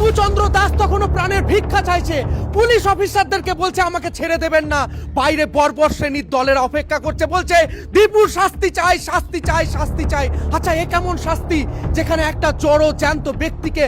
দীপু চন্দ্র দাস তখনও প্রাণের ভিক্ষা চাইছে। পুলিশ অফিসারদেরকে বলছে, আমাকে ছেড়ে দেবেন না। বাইরে বর্বর শ্রেণির দলের অপেক্ষা করছে, বলছে, দীপুর শাস্তি চাই শাস্তি চাই শাস্তি চাই। আচ্ছা এ কেমন শাস্তি? যেখানে একটা জড়ো, জ্যান্ত ব্যক্তিকে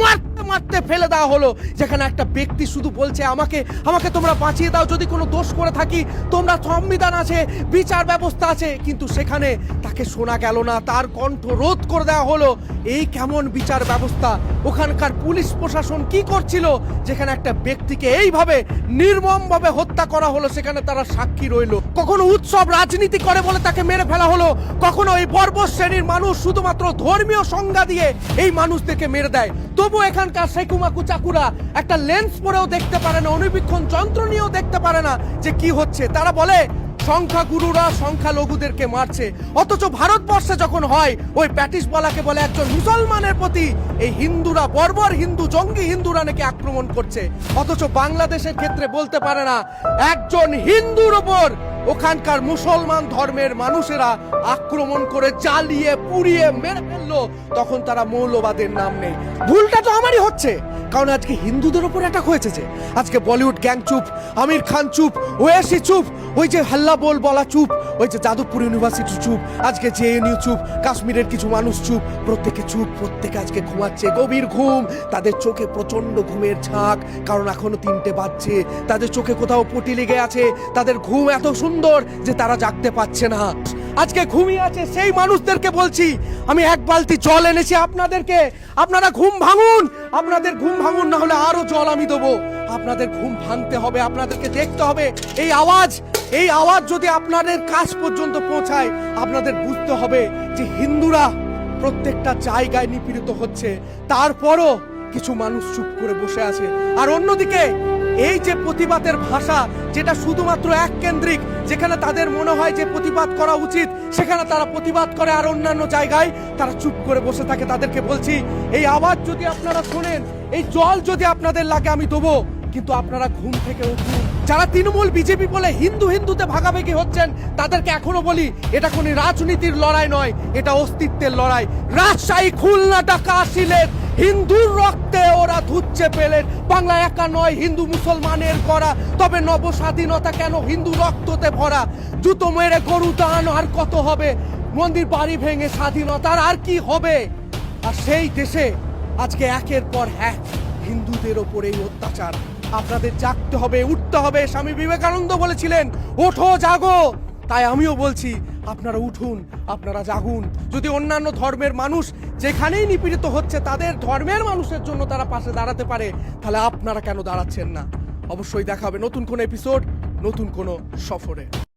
মারতে মারতে ফেলে দেওয়া হলো। যেখানে একটা ব্যক্তি শুধু বলছে, আমাকে আমাকে তোমরা বাঁচিয়ে দাও, যদি কোনো দোষ করে থাকি, তোমরা সংবিধান আছে, বিচার ব্যবস্থা আছে। কিন্তু সেখানে তাকে শোনা গেল না, তার কণ্ঠ রোধ করে দেওয়া হলো। এই কেমন বিচার ব্যবস্থা? ওখানকার পুলিশ প্রশাসন কি করছিল? যেখানে একটা ব্যক্তিকে এইভাবে নির্মমভাবে হত্যা করা হলো, সেখানে তারা সাক্ষী রইল। কখনো উৎসব রাজনীতি করে বলে তাকে মেরে ফেলা হলো? কখনো এই বর্বর শ্রেণির মানুষ শুধুমাত্র ধর্মীয় সংজ্ঞা দিয়ে এই মানুষদেরকে মেরে দেয়? তবু এখানকার সেকুমাকু চাকুরা, একটা লেন্স পরেও দেখতে পারে না অনুবীক্ষণ যন্ত্র নিয়েও দেখতে পারে না যে কি হচ্ছে। তারা বলে সংখ্যা সংখ্যাগুরুরা সংখ্যালঘুদেরকে মারছে। অথচ ভারতবর্ষে যখন হয়, ওই প্যাটিস বলাকে বলে একজন মুসলমানের প্রতি, এই হিন্দুরা, বর্বর হিন্দু, জঙ্গি হিন্দুরা নাকি আক্রমণ করছে। অথচ বাংলাদেশের ক্ষেত্রে বলতে পারে না, একজন হিন্দুর ওপর ওখানকার মুসলমান ধর্মের মানুষেরা আক্রমণ করে জ্বালিয়ে, পুড়িয়ে মেরে ফেলল। তখন তারা মৌলবাদের নাম নেই। ভুলটা তো আমারই হচ্ছে। কারণ আজকে হিন্দুদের উপর অ্যাটাক হয়েছে যে। আজকে বলিউড গ্যাং চুপ, আমির খান চুপ, ওয়েসি চুপ, ওই যে হাল্লা বল বলা চুপ, ওই যে যাদবপুর ইউনিভার্সিটি চুপ, আজকে জে জেএনইউ চুপ, কাশ্মীরের কিছু মানুষ চুপ, প্রত্যেকে চুপ, প্রত্যেকে আজকে ঘুমাচ্ছে, গভীর ঘুম। তাদের চোখে প্রচণ্ড ঘুমের ঝাঁক, কারণ এখনও তিনটে বাজছে। তাদের চোখে কোথাও পটি লেগে আছে। তাদের ঘুম এত সুন্দর যে তারা জাগতে পারছে না। আজকে ঘুমিয়ে আছে সেই মানুষদেরকে বলছি, আমি এক বালতি জল এনেছি আপনাদেরকে। আপনারা ঘুম ভাঙুন। আপনাদের ঘুম ভাঙুন, না হলে আরও জল আমি দেবো। আপনাদের ঘুম ভাঙতে হবে, আপনাদেরকে দেখতে হবে। এই আওয়াজ এই আওয়াজ যদি আপনাদের কাছ পর্যন্ত পৌঁছায়, আপনাদের বুঝতে হবে যে হিন্দুরা প্রত্যেকটা জায়গায় নিপীড়িত হচ্ছে। তারপরও কিছু মানুষ চুপ করে বসে আছে। আর অন্যদিকে এই যে প্রতিবাদের ভাষা, যেটা শুধুমাত্র এক কেন্দ্রিক, যেখানে তাদের মনে হয় যে প্রতিবাদ করা উচিত, সেখানে তারা প্রতিবাদ করে আর অন্যান্য জায়গায়, তারা চুপ করে বসে থাকে। তাদেরকে বলছি, এই আওয়াজ যদি আপনারা শোনেন, এই জল যদি আপনাদের লাগে, আমি দেবো। কিন্তু আপনারা ঘুম থেকে উঠুন। যারা তৃণমূল বিজেপি বলে হিন্দু হিন্দুতে ভাগাভাগি হচ্ছেন, তাদেরকে এখনও বলি, এটা কোনো রাজনীতির লড়াই নয়, এটা অস্তিত্বের লড়াই। রাজশাহী খুলনা ঢাকা সিলেট হিন্দুর রক্তে ওরা ধুচ্ছে পেলেন বাংলা একা নয়, হিন্দু মুসলমানের করা। তবে নব স্বাধীনতা কেন হিন্দু রক্ততে ভরা? জুতো মেরে গরু দান, আর কত হবে? মন্দির বাড়ি ভেঙে স্বাধীনতার আর কি হবে? আর সেই দেশে আজকে একের পর এক হিন্দুদের ওপর অত্যাচার। আপনাদের জাগতে হবে, উঠতে হবে। স্বামী বিবেকানন্দ বলেছিলেন, ওঠো, জাগো। তাই আমিও বলছি আপনারা উঠুন, আপনারা জাগুন। যদি অন্যান্য ধর্মের মানুষ যেখানেই নিপীড়িত হচ্ছে, তাদের ধর্মের মানুষের জন্য তারা পাশে দাঁড়াতে পারে, তাহলে আপনারা কেন দাঁড়াচ্ছেন না? অবশ্যই দেখাবে নতুন কোনো এপিসোড নতুন কোনো সফরে।